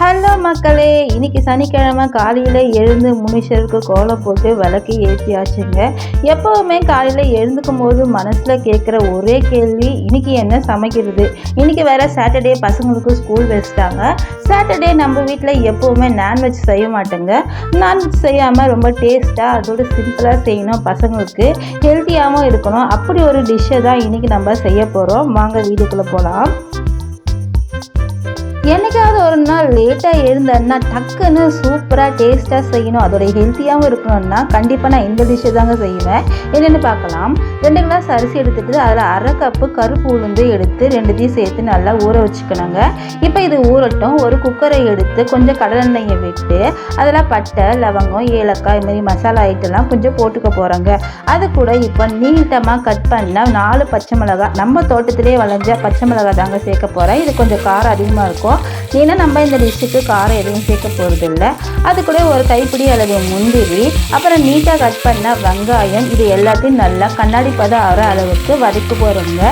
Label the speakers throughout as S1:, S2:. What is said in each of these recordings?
S1: Hello மக்களே. இன்னைக்கு சனிக்கிழமை காலையில் எழுந்து முனிஷருக்கு கோலம் போட்டு விளக்கு ஏற்றியாச்சுங்க எப்போவுமே காலையில் எழுந்துக்கும் போது மனசில் கேட்குற ஒரே கேள்வி இன்னைக்கு என்ன சமைக்கிறது? இன்னைக்கு வேற சாட்டர்டே பசங்களுக்கு ஸ்கூல் வச்சுட்டாங்க. சாட்டர்டே நம்ம வீட்டில் எப்போவுமே நான்வெஜ் செய்ய மாட்டோங்க. நான்வெஜ் செய்யாமல் ரொம்ப டேஸ்ட்டாக அதோட சிம்பிளாக செய்யணும் பசங்களுக்கு. ஹெல்த்தியாகவும் இருக்கணும். அப்படி ஒரு டிஷ்ஷை தான் இன்றைக்கி நம்ம செய்ய போகிறோம் வாங்க வீட்டுக்குள்ளே போகலாம் என்னைக்காவது ஒரு நாள் லேட்டாக எழுந்தேன்னா டக்குன்னு சூப்பராக டேஸ்ட்டாக செய்யணும். அதோட ஹெல்த்தியாகவும் இருக்கணும்னா கண்டிப்பாக நான் இந்த டிஷ்ஷை தாங்க செய்வேன். என்னென்னு பார்க்கலாம். ரெண்டு கிளாஸ் அரிசி எடுத்துட்டு அதில் அரை கப்பு கருப்பு உளுந்து எடுத்து ரெண்டுத்தையும் சேர்த்து நல்லா ஊற வச்சுக்கணுங்க. இப்போ இது ஊறட்டும். ஒரு குக்கரை எடுத்து கொஞ்சம் கடலெண்ணெயை விட்டு அதில் பட்டை லவங்கம் ஏலக்காய் இதுமாரி மசாலா ஐட்டம்லாம் கொஞ்சம் போட்டுக்க போகிறோங்க அது கூட இப்போ நீட்டமாக கட் பண்ண நாலு பச்சை மிளகாய் நம்ம தோட்டத்திலே விளைஞ்ச பச்சை மிளகாய் தாங்க சேர்க்க போகிறேன் இது கொஞ்சம் காரம் அதிகமாக இருக்கும். ஏன்னா நம்ம இந்த டிஷ்ஷுக்கு காரம் எதுவும் சேர்க்க போகிறது இல்லை அது கூட ஒரு கைப்பிடி அளவு முந்திரி அப்புறம் நீட்டாக கட் பண்ண வெங்காயம் இது எல்லாத்தையும் நல்லா கண்ணாடி பதம் ஆகிற அளவுக்கு வதக்கி போகிறோங்க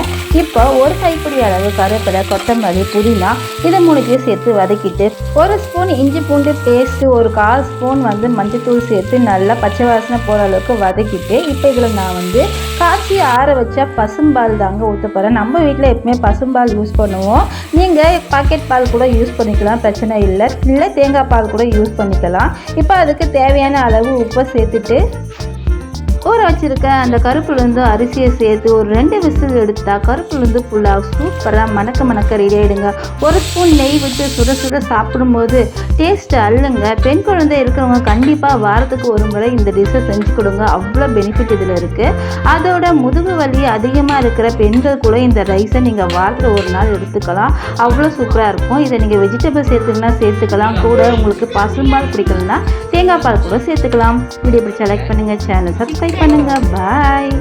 S1: இப்போ ஒரு கைப்பிடி அளவு கருவேப்பிலை கொத்தமல்லி புதினா இதை மூணுத்தையும் சேர்த்து வதக்கிட்டு ஒரு ஸ்பூன் இஞ்சி பூண்டு பேஸ்ட்டு ஒரு கால் ஸ்பூன் வந்து மஞ்சத்தூள் சேர்த்து நல்லா பச்சை வாசனை போகிற அளவுக்கு வதக்கிட்டு இப்போ இதில் நான் வந்து காய்ச்சி ஆற வச்ச பசும்பால் தாங்க ஊற்ற போகிறேன் நம்ம வீட்டில் எப்பவுமே பசும்பால் யூஸ் பண்ணுவோம். நீங்கள் பாக்கெட் பால் கூட யூஸ் பண்ணிக்கலாம் பிரச்சனை இல்லை. இல்லை தேங்காய் பால் கூட யூஸ் பண்ணிக்கலாம். இப்போ அதுக்கு தேவையான அளவு உப்பை சேர்த்துட்டு ஊற வச்சிருக்க அந்த கருப்புலேருந்து அரிசியை சேர்த்து ஒரு ரெண்டு விசில் எடுத்தா கருப்புலேருந்து ஃபுல்லாக சூப்பராக மணக்க மணக்க ரெடி ஆகிடுங்க ஒரு ஸ்பூன் நெய் விட்டு சுட சுட சாப்பிடும்போது டேஸ்ட்டு அல்லுங்க பெண் குழந்தை இருக்கிறவங்க கண்டிப்பாக வாரத்துக்கு ஒரு முறை இந்த டிஷ்ஷை செஞ்சு கொடுங்க. அவ்வளோ பெனிஃபிட் இதில் இருக்குது அதோட முதுகு வலி அதிகமாக இருக்கிற பெண்கள் கூட இந்த ரைஸை நீங்கள் வாரத்தில் ஒரு நாள் எடுத்துக்கலாம். அவ்வளோ சூப்பராக இருக்கும். இதை நீங்கள் வெஜிடபிள் சேர்த்துக்கலாம் சேர்த்துக்கலாம். கூட உங்களுக்கு பசும்பால் பிடிக்கலன்னா தேங்காய் பால் கூட சேர்த்துக்கலாம். வீடியோ பிடிச்சா லைக் பண்ணுங்கள் சேனல் சப்ஸ்கிரைப் பண்ணுங்கள் பாய்